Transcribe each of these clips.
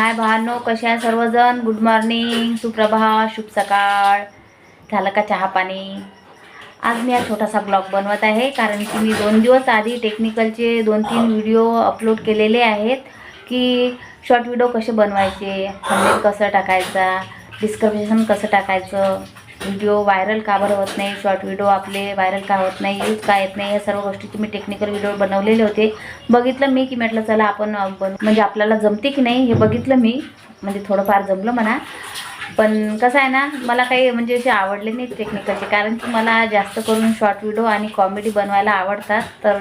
हाय भानो कसे आहे सर्वजण? गुड मॉर्निंग सुप्रभात. शुभ सकाळ. झालं का चहा पाणी? आज मी हा छोटासा ब्लॉग बनवत आहे कारण की मी दोन दिवस आधी टेक्निकलचे दोन तीन व्हिडिओ अपलोड केलेले आहेत की शॉर्ट व्हिडिओ कसे बनवायचे थंबनेल कसं टाकायचा डिस्क्रिप्शन कसं टाकायचं व्हिडिओ व्हायरल का बरं होत नाही? शॉर्ट व्हिडिओ आपले व्हायरल का होत नाही? यूज का येत नाही? या सर्व गोष्टीचे मी टेक्निकल व्हिडिओ बनवलेले होते. बघितलं मी की म्हटलं चला आपण बन म्हणजे आपल्याला जमते की नाही हे बघितलं मी. म्हणजे थोडंफार जमलं म्हणा. पण कसं आहे ना मला काही म्हणजे असे आवडले नाही टेक्निकलचे कारण की मला जास्त करून शॉर्ट व्हिडिओ आणि कॉमेडी बनवायला आवडतात. तर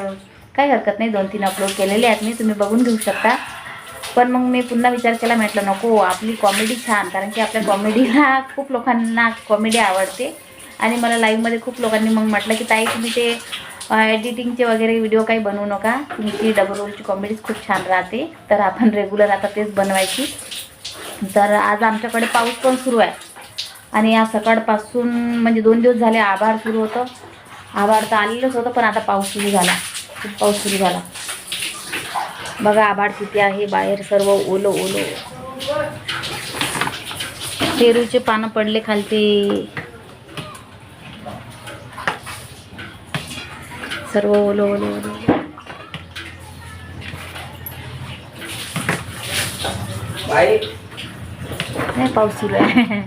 काही हरकत नाही. दोन तीन अपलोड केलेले आहेत मी. तुम्ही बघून घेऊ शकता. पण मग मी पुन्हा विचार केला म्हटलं नको आपली कॉमेडी छान कारण की आपल्या कॉमेडीला खूप लोकांना कॉमेडी आवडते. आणि मला लाईव्हमध्ये खूप लोकांनी मग म्हटलं की ताई तुम्ही ते एडिटिंगचे वगैरे व्हिडिओ काही बनवू नका. तुमची डबल रोलची कॉमेडीज खूप छान राहते. तर आपण रेग्युलर आता तेच बनवायची. तर आज आमच्याकडे पाऊस पण सुरू आहे. आणि आज सकाळपासून म्हणजे दोन दिवस झाले आभार सुरू होतं. आभार तर आलेलंच होतं पण आता पाऊस सुरू झाला. खूप पाऊस सुरू झाला. बघा आभाळ किती आहे बाहेर सर्व ओलं ओलं. पेरूचे पानं पडले खालती. सर्व ओलं ओलं ओलं नाही पाऊस सुरू आहे.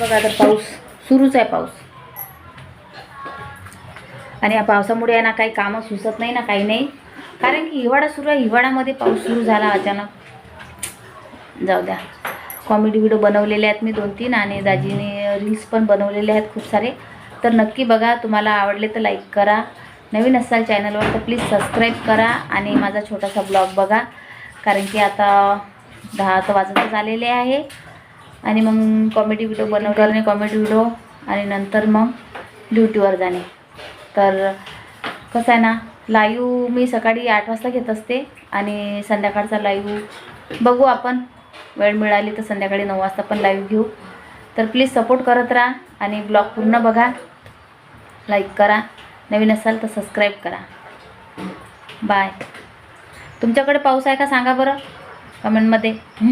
बघा आता पाऊस सुरूच आहे पाऊस. आणि या पावसामुळे आहे ना काही कामं सुचत नाही ना काही नाही. कारण की हिवाळा सुरू आहे हिवाळ्यामध्ये पाऊस सुरू झाला अचानक. जाऊ द्या. कॉमेडी व्हिडिओ बनवलेले आहेत मी दोन तीन आणि दाजीने रील्स पण बनवलेले आहेत खूप सारे. तर नक्की बघा तुम्हाला आवडले तर लाईक करा. नवीन असाल चॅनलवर तर प्लीज सबस्क्राईब करा आणि माझा छोटासा ब्लॉग बघा. कारण की आता दहा तर वाजतच आलेले आहे. आणि मग कॉमेडी व्हिडिओ बनव करणे कॉमेडी व्हिडिओ आणि नंतर मग ड्युटीवर जाणे. तर कसं आहे ना लाईव्ह मी सकाळी आठ वाजता घेत असते आणि संध्याकाळचा लाईव्ह बघू आपण. वेळ मिळाली तर संध्याकाळी नऊ वाजता पण लाईव्ह घेऊ. तर प्लीज सपोर्ट करत राहा आणि ब्लॉग पूर्ण बघा. लाईक करा. नवीन असाल तर सबस्क्राईब करा. बाय. तुमच्याकडे पाऊस आहे का सांगा बरं? कमेंटमध्ये.